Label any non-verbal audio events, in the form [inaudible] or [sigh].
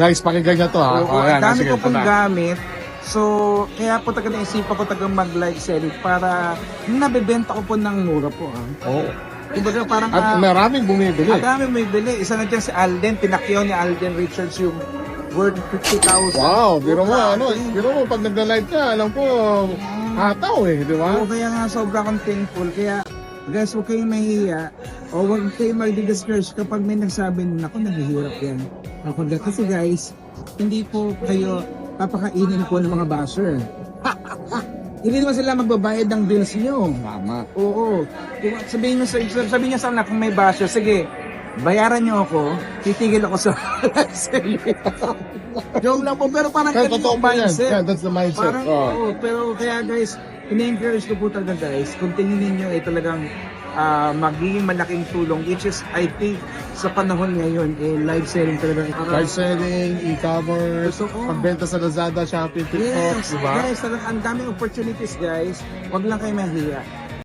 Guys, pakinggan nyo to ha. Oo, Oh, ang dami ko pong gamit. So, kaya po taga naisipan ko taga mag-live selling para nabebenta ko po ng mura po. Ah. Oo. Kumbaga parang At ah, maraming bumibili. ang dami may bili. Isa na dyan si Alden, pinakyaw ni Alden Richards yung worth 50,000. Wow, biro mo, ano, biro mo, pag nagla-live ka, alam ko, hataw eh, di ba? Oo, kaya nga sobra akong thankful. Kaya, guys, huwag kayong mahihiya o huwag kayong mag-discourage kapag may nagsabi na, ako, naghihirap yan. Ako na, kasi guys, hindi po kayo papakainin po ng mga basher. [laughs] hindi naman sila magbabayad ng bills nyo. Tama. Oo. Sabihin nyo, sa- sabihin nyo sana kung may basher, sige, bayaran nyo ako, titigil ako sa [laughs] Joke lang po, pero parang Kaya ganun totoo yung pa yan. mindset. Yeah, that's the mindset. Parang, Oh. oo, pero kaya guys, ini-encourage ko po talaga guys, kung tingin ninyo ay talagang ah, magiging malaking tulong, which is, I think, sa panahon ngayon, eh, live selling talaga. Live selling, e-commerce, So, oo. pagbenta sa Lazada, Shopee, TikTok, Yes, di ba? guys, talagang ang daming opportunities guys. Huwag lang kayo mahiya.